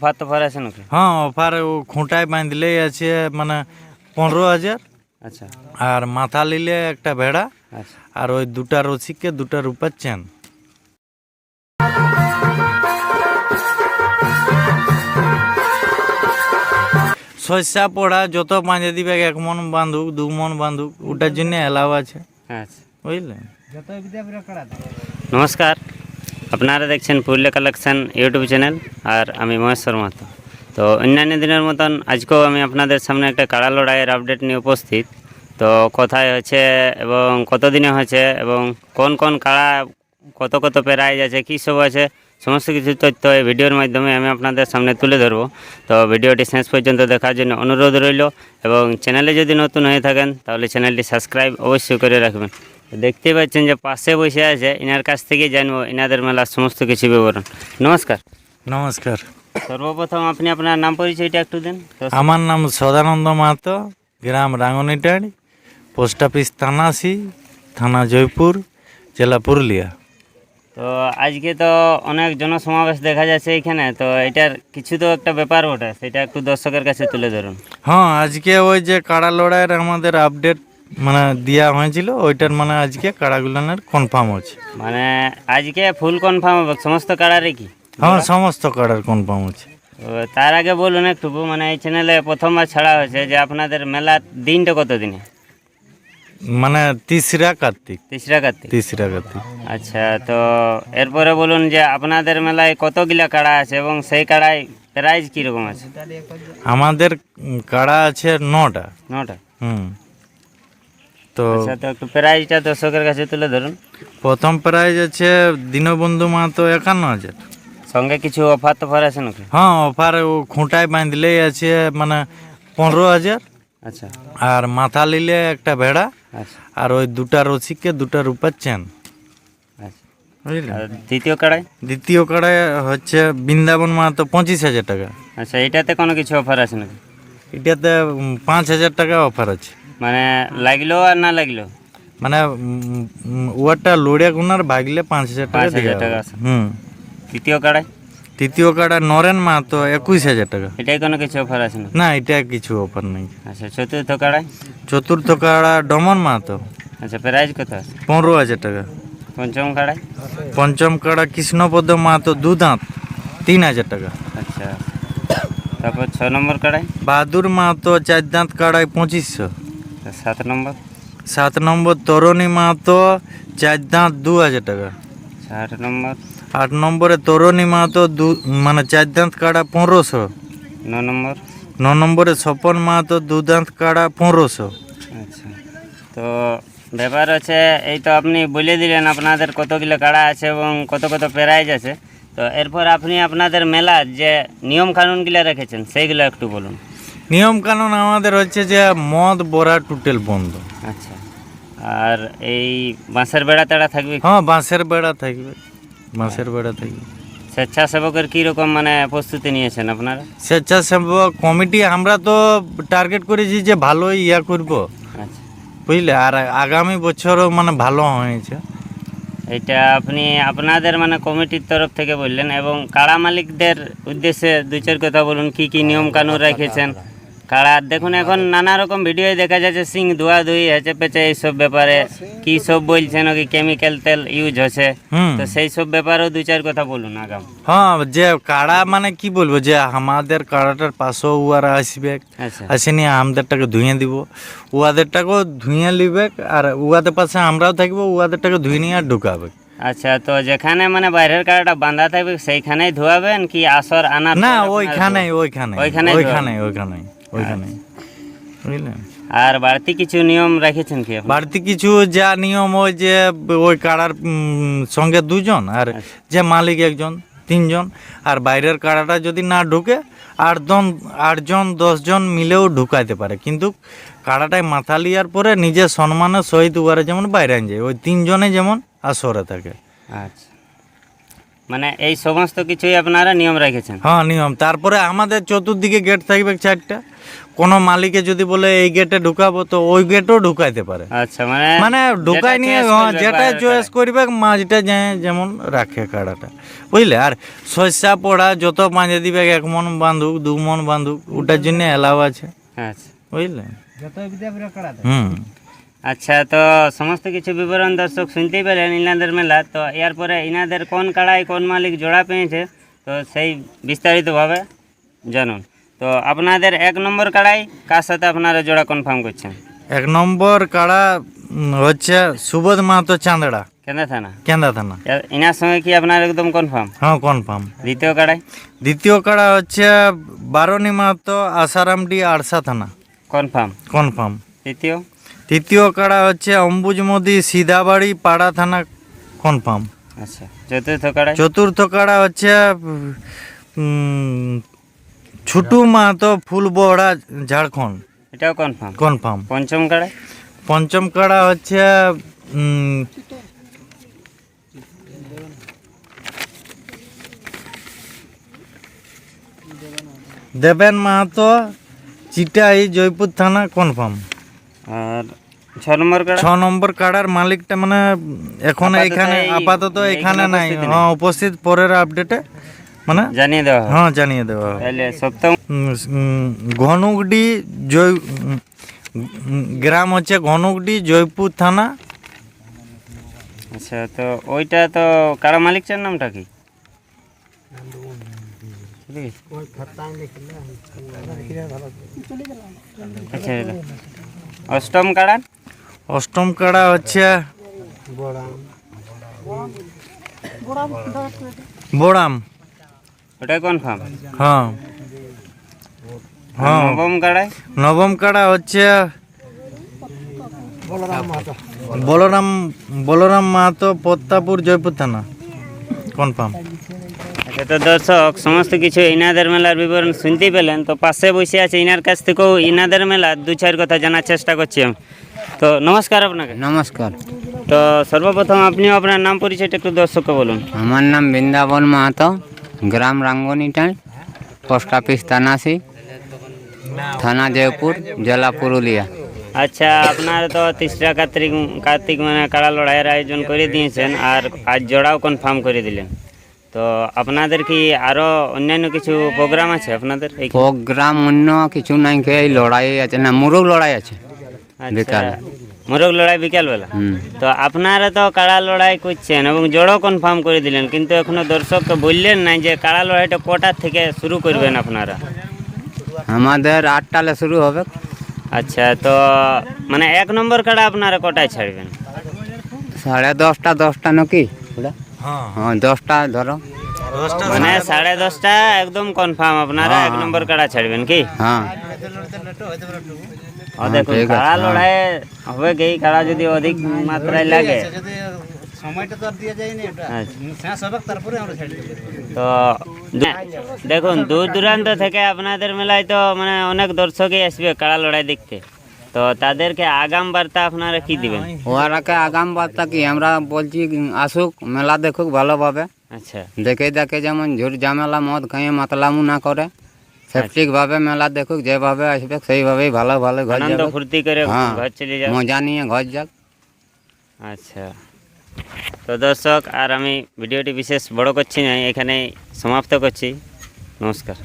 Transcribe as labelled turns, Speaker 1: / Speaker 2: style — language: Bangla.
Speaker 1: অফার তো ফার আছে নাকি?
Speaker 2: হ্যাঁ অফার ও খুঁটায় বাঁধলেই আছে মানে পনেরো হাজার।
Speaker 1: আচ্ছা।
Speaker 2: আর মাথা নিলে একটা ভেড়া।
Speaker 1: আচ্ছা।
Speaker 2: আর ওই দুটা রসিককে দুটা রূপার চেন। শস্যা পড়া যত বাঁধে দিবে এক মন বাঁধুক দু মন বাঁধুক ওটার জন্য এলাও আছে।
Speaker 1: আচ্ছা।
Speaker 2: বুঝলেন
Speaker 1: নমস্কার। আপনারা দেখছেন পুরুলিয়া কালেকশন ইউটিউব চ্যানেল আর আমি মহেশ্বর মাহাতো। তো অন্যান্য দিনের মতন আজকেও আমি আপনাদের সামনে একটা কাড়া লড়াইয়ের আপডেট নিয়ে উপস্থিত। তো কোথায় হয়েছে এবং কত দিনে হয়েছে এবং কোন কোন কাড়া, কত কত প্রাইজ আছে, কী সব আছে, সমস্ত কিছু তথ্য এই ভিডিওর মাধ্যমে আমি আপনাদের সামনে তুলে ধরবো। তো ভিডিওটি শেষ পর্যন্ত দেখার জন্য অনুরোধ রইল এবং চ্যানেলে যদি নতুন হয়ে থাকেন তাহলে চ্যানেলটি সাবস্ক্রাইব অবশ্যই করে রাখবেন। দেখতেই পাচ্ছেন যে পাশে বসে আছে এনার কাছ থেকে জানব এনাদের মেলার সমস্ত কিছু বিবরণ। নমস্কার।
Speaker 2: নমস্কার।
Speaker 1: সর্বপ্রথম আপনি আপনার নাম পরিচয়টা একটু দিন।
Speaker 2: আমার নাম সদানন্দ মাহাতো গ্রাম রাঙ্গনিটাড়ি পোস্ট অফিস থানাসি থানা জয়পুর জেলা পুরুলিয়া।
Speaker 1: তো আজকে তো অনেক জনসমাবেশ দেখা যাচ্ছে এখানে তো এটার কিছু তো একটা ব্যাপার ওটা সেটা একটু দর্শকের কাছে তুলে ধরুন।
Speaker 2: হ্যাঁ আজকে ওই যে কাড়া লড়াইয়ের আমাদের আপডেট মানে দেওয়া হয়েছিল ওইটার মানে আজকে কাড়াগুলানের কনফার্ম হচ্ছে
Speaker 1: মানে আজকে ফুল কনফার্ম হবে সমস্ত কাড়ারে কি?
Speaker 2: হ্যাঁ সমস্ত কাড়ার কনফার্ম হচ্ছে
Speaker 1: তার আগে বলুন একটু মানে এই চ্যানেলে প্রথমবার ছাড়া হয়েছে যে আপনাদের মেলার দিনটা কত দিনে
Speaker 2: মানে তিসরা কার্তিক।
Speaker 1: তিসরা কার্তিক?
Speaker 2: তিসরা কার্তিক।
Speaker 1: আচ্ছা তো এরপরে বলুন যে আপনাদের মেলায় কতগুলা কাড়া আছে এবং সেই কাড়ায় প্রাইজ কীরকম আছে?
Speaker 2: আমাদের কাড়া আছে নটা।
Speaker 1: নটা?
Speaker 2: হুম। তো
Speaker 1: আচ্ছা তো একটু প্রাইজটা দর্শকের কাছে তুলে ধরুন।
Speaker 2: প্রথম প্রাইজ আছে দীনবন্ধু মাহাতো একান্ন হাজার।
Speaker 1: সঙ্গে কিছু অফার টফার আছে নাকি?
Speaker 2: হ্যাঁ অফার ও খুঁটায় বাঁধলেই আছে মানে পনেরো হাজার।
Speaker 1: আচ্ছা।
Speaker 2: আর মাথা নিলে একটা ভেড়া
Speaker 1: আচ্ছা।
Speaker 2: আর ওই দুটা রসিককে দুটা রূপার চেন।
Speaker 1: আচ্ছা। দ্বিতীয় কাড়াই?
Speaker 2: দ্বিতীয় কাড়ায় হচ্ছে বৃন্দাবন মাহাতো পঁচিশ হাজার টাকা।
Speaker 1: আচ্ছা এটাতে কোনো কিছু অফার আছে নাকি?
Speaker 2: এটাতে পাঁচ হাজার টাকা অফার আছে।
Speaker 1: মানে লাগল আর না লাগল?
Speaker 2: মানে উম, উম, ওয়ারটা লোড়ে গুনার ভাগলে পাঁচ হাজার টাকা
Speaker 1: পাঁচ হাজার টাকা আছে।
Speaker 2: হুম।
Speaker 1: তৃতীয় কাড়াই
Speaker 2: তৃতীয় কাড়া নরেন মাহাতো একুশ হাজার টাকা।
Speaker 1: এটাই কোনো কিছু অফার আছে না
Speaker 2: না এটা কিছু অফার নেই।
Speaker 1: আচ্ছা চতুর্থ কাড়াই
Speaker 2: চতুর্থ কাড়া ডমন মাহাতো
Speaker 1: আচ্ছা প্রাইজ কত আছে?
Speaker 2: পনেরো হাজার টাকা।
Speaker 1: পঞ্চম কাড়াই
Speaker 2: পঞ্চম কাড়া কৃষ্ণপদ মাহাতো দু দাঁত তিন হাজার টাকা।
Speaker 1: আচ্ছা। তারপর ছ নম্বর কাড়াই
Speaker 2: বাহাদুর মাহাতো চার দাঁত কাড়ায় পঁচিশশো।
Speaker 1: সাত নম্বর?
Speaker 2: সাত নম্বর তরণী মাহাতো চার দাঁত দু হাজার টাকা।
Speaker 1: আচ্ছা, আট নম্বর?
Speaker 2: আট নম্বরে তরণী মাহাতো দু মানে চার দাঁত কাড়া পনেরোশো।
Speaker 1: ন নম্বর?
Speaker 2: ন নম্বরে স্বপন মাহাতো দু দাঁত কাড়া পনেরোশো।
Speaker 1: আচ্ছা তো ব্যাপার আছে এই তো আপনি বলে দিলেন আপনাদের কতগুলো কাড়া আছে এবং কত কত প্রাইজ আছে। তো এরপর আপনি আপনাদের মেলার যে নিয়ম কানুনগুলো রেখেছেন সেইগুলো একটু বলুন।
Speaker 2: নিয়ম কানুন আমাদের হচ্ছে যে মদ বড়া টোটাল বন্ধ।
Speaker 1: আচ্ছা। আর এই বাঁশের বেড়া তেড়া থাকবে
Speaker 2: হ্যাঁ বাঁশের বেড়া থাকবে। বাঁশের বেড়া থাকবে।
Speaker 1: স্বেচ্ছাসেবকের কীরকম মানে প্রস্তুতি নিয়েছেন আপনারা?
Speaker 2: স্বেচ্ছাসেবক কমিটি আমরা তো টার্গেট করেছি যে ভালোই ইয়া করব।
Speaker 1: আচ্ছা।
Speaker 2: বুঝলে? আর আগামী বছরও মানে ভালো হয়েছে।
Speaker 1: এটা আপনি আপনাদের মানে কমিটির তরফ থেকে বললেন এবং কাড়া মালিকদের উদ্দেশ্যে দুই চার কথা বলুন কি কি নিয়ম কানুন রেখেছেন? কাড়া দেখুন এখন নানা রকম ভিডিও দেখা যাচ্ছে সিং ধোয়া ধুই হেঁচে পেঁচে এইসব ব্যাপারে। কি সব বলছেন কি কেমিক্যাল তেল ইউজ হচ্ছে? তো সেই সব ব্যাপারেও দুই চার কথা বলুন আগাম।
Speaker 2: হ্যাঁ যে কাড়া মানে কি বলব যে আমাদের কাড়াটার পাশেও উয়ারা আসবে
Speaker 1: আচ্ছা।
Speaker 2: আসে নিয়ে আমাদেরটাকে ধুয়ে দিব। উয়াদেরটাকেও ধুয়ে নিবে আর উয়াদের পাশে আমরাও থাকব উয়াদেরটাকে ধুয়ে নিয়ে আর ঢুকাবে।
Speaker 1: আচ্ছা তো যেখানে মানে বাইরের কাড়াটা বাঁধা থাকবে সেইখানেই ধোয়াবেন কি আসর আনার
Speaker 2: না
Speaker 1: আপনারা
Speaker 2: ওইখানে ওইখানে ওইখানে ওইখানে ওইখানে। বুঝলেন
Speaker 1: আর বাড়তি কিছু নিয়ম রেখেছেন কি
Speaker 2: বাড়তি কিছু যা নিয়ম ওই যে ওই কাড়ার সঙ্গে দুজন আর যে মালিক একজন তিনজন আর বাইরের কাড়াটা যদি না ঢুকে আটজন আটজন দশজন মিলেও ঢুকাইতে পারে। কিন্তু কাড়াটায় মাথা লিয়ার পরে নিজের সম্মানের সহিত উয়ারে যেমন বাইরে যায় ওই তিনজনে যেমন আসরে থাকে।
Speaker 1: আচ্ছা। মানে এই সমস্ত কিছুই আপনারা নিয়ম রেখেছেন?
Speaker 2: হ্যাঁ নিয়ম। তারপরে আমাদের চতুর্দিকে গেট থাকবে চারটা। কোনো মালিকে যদি বলে এই গেটে ঢুকাবো তো ওই গেটও ঢুকাইতে পারে।
Speaker 1: আচ্ছা মানে
Speaker 2: মানে ঢুকাই নিয়ে হ্যাঁ, যেটা চয়েস করবে মাছটা যে যেমন রাখে কাড়াটা। বুঝলে? আর শস্যা পড়া যত মাঝে দিবে এক মন বাঁধুক দু মন বাঁধুক ওটার জন্য এলাও আছে।
Speaker 1: আচ্ছা।
Speaker 2: বুঝলে? হুম।
Speaker 1: আচ্ছা তো সমস্ত কিছু বিবরণ দর্শক শুনতেই পেলেন ইনাদের মেলা। তো এরপরে ইনাদের কোন কাড়াই কোন মালিক জোড়া পেয়েছে? তো সেই বিস্তারিতভাবে জানুন। তো আপনাদের এক নম্বর কাড়াই কার সাথে আপনারা জোড়া কনফার্ম করছেন?
Speaker 2: এক নম্বর কাড়া হচ্ছে সুবোধ মাহাতো চাঁদড়া।
Speaker 1: কেন থানা?
Speaker 2: কেন্দা থানা।
Speaker 1: এ- ইনার সঙ্গে কি আপনার একদম কনফার্ম
Speaker 2: হ্যাঁ কনফার্ম
Speaker 1: দ্বিতীয় কাড়াই?
Speaker 2: দ্বিতীয় কাড়া হচ্ছে বারোনি মাহাতো আসারামডি আড়সা থানা।
Speaker 1: কনফার্ম
Speaker 2: কনফার্ম
Speaker 1: তৃতীয়?
Speaker 2: তৃতীয় কাড়া হচ্ছে অম্বুজমদি সিধাবাড়ি পাড়া থানা কনফার্ম
Speaker 1: আচ্ছা চতুর্থ
Speaker 2: কাড়া হচ্ছে ছুটু মাহাতো ফুলবহড়া ঝাড়খণ্ড।
Speaker 1: এটাও কনফার্ম
Speaker 2: কনফার্ম
Speaker 1: পঞ্চম কাড়াই
Speaker 2: পঞ্চম কাড়া হচ্ছে দেবেন মাহাতো চিটাই জয়পুর থানা কনফার্ম
Speaker 1: আর ছ নম্বর কাড়া?
Speaker 2: ছ নম্বর কাড়ার মালিকটা মানে এখন এখানে আপাতত এখানে নাই। হ্যাঁ উপস্থিত পরের আপডেটে মানে
Speaker 1: জানিয়ে দেওয়া
Speaker 2: হ্যাঁ জানিয়ে দেওয়া
Speaker 1: তাহলে সপ্তম
Speaker 2: ঘনুকডি জয় গ্রাম হচ্ছে ঘনুকডি জয়পুর থানা।
Speaker 1: আচ্ছা তো ওইটা তো কারা মালিকটার নামটা কি? আচ্ছা। অষ্টম কাড়া?
Speaker 2: অষ্টম কাড়া হচ্ছে বোড়াম।
Speaker 1: ওটা কনফার্ম
Speaker 2: হ্যাঁ। হ্যাঁ।
Speaker 1: নবম কাড়ায়?
Speaker 2: নবম কাড়া হচ্ছে বলরাম বলরাম মাহাতো পত্তাপুর জয়পুর থানা। কনফার্ম
Speaker 1: আচ্ছা তো দর্শক সমস্ত কিছু ইনাদের মেলার বিবরণ শুনতেই পেলেন। তো পাশে বসে আছে ইনার কাছ থেকেও ইনাদের মেলার দু চার কথা জানার চেষ্টা করছি আমি। তো নমস্কার আপনাকে।
Speaker 3: নমস্কার।
Speaker 1: তো সর্বপ্রথম আপনিও আপনার নাম পরিচয়টা একটু দর্শককে বলুন।
Speaker 3: আমার নাম বৃন্দাবন মাহাতো গ্রাম রাঙ্গনিটাল পোস্ট অফিস তানাসি থানা জয়পুর জেলা পুরুলিয়া।
Speaker 1: আচ্ছা আপনারা তো তিসরা কার্তিক কার্তিক মানে কাড়া লড়াইয়ের আয়োজন করে দিয়েছেন আর আজ জোড়াও কনফার্ম করে দিলেন। তো আপনাদের কি আরও অন্যান্য কিছু প্রোগ্রাম আছে আপনাদের? এই
Speaker 3: প্রোগ্রাম অন্য কিছু নাই এই লড়াই আছে না মুরগ লড়াই আছে
Speaker 1: আচ্ছা,
Speaker 3: বিকালে।
Speaker 1: মোরগ লড়াই বিকালবেলা? তো আপনারা তো কাড়া লড়াই করছেন এবং জোড়ও কনফার্ম করে দিলেন কিন্তু এখনও দর্শককে বললেন না যে কাড়া লড়াইটা কটার থেকে শুরু করবেন আপনারা?
Speaker 3: আমাদের আটটালে শুরু হবে।
Speaker 1: আচ্ছা তো মানে এক নম্বর কাড়া আপনারা কটায় ছাড়বেন?
Speaker 3: সাড়ে দশটা দশটা নাকি?
Speaker 2: হ্যাঁ।
Speaker 3: হ্যাঁ দশটা ধরো।
Speaker 1: মানে সাড়ে দশটা একদম কনফার্ম আপনারা এক নম্বর কাড়া ছাড়বেন কি?
Speaker 3: হ্যাঁ।
Speaker 1: ও দেখুন কাড়া
Speaker 3: হ্যাঁ।
Speaker 1: লড়াই হবে কি? কাড়া যদি অধিক মাত্রায় লাগে। আচ্ছা। তো দেখুন দূর দূরান্ত থেকে আপনাদের মেলায় তো মানে অনেক দর্শকই আসবে কাড়া লড়াই দেখতে। তো তাদেরকে আগাম বার্তা আপনারা কি দিবেন
Speaker 3: ওরাকে আগাম বার্তা কি আমরা বলছি আসুক মেলা দেখুক ভালোভাবে
Speaker 1: আচ্ছা
Speaker 3: দেখে দেখে যেমন ঝুট ঝামেলা মদ খাইয়ে মাতলামু না করে সেফটিক ভাবে মেলা দেখুক যেভাবে আসবে সেইভাবেই ভালো ভালো ঘর
Speaker 1: আনন্দ
Speaker 3: যাবে
Speaker 1: ফুর্তি করে
Speaker 3: হ্যাঁ।
Speaker 1: ঘর চলে যাবে
Speaker 3: মজা নিয়ে ঘর যাক
Speaker 1: আচ্ছা তো দর্শক আর আমি ভিডিওটি বিশেষ বড় করছি না এখানে সমাপ্ত করছি নমস্কার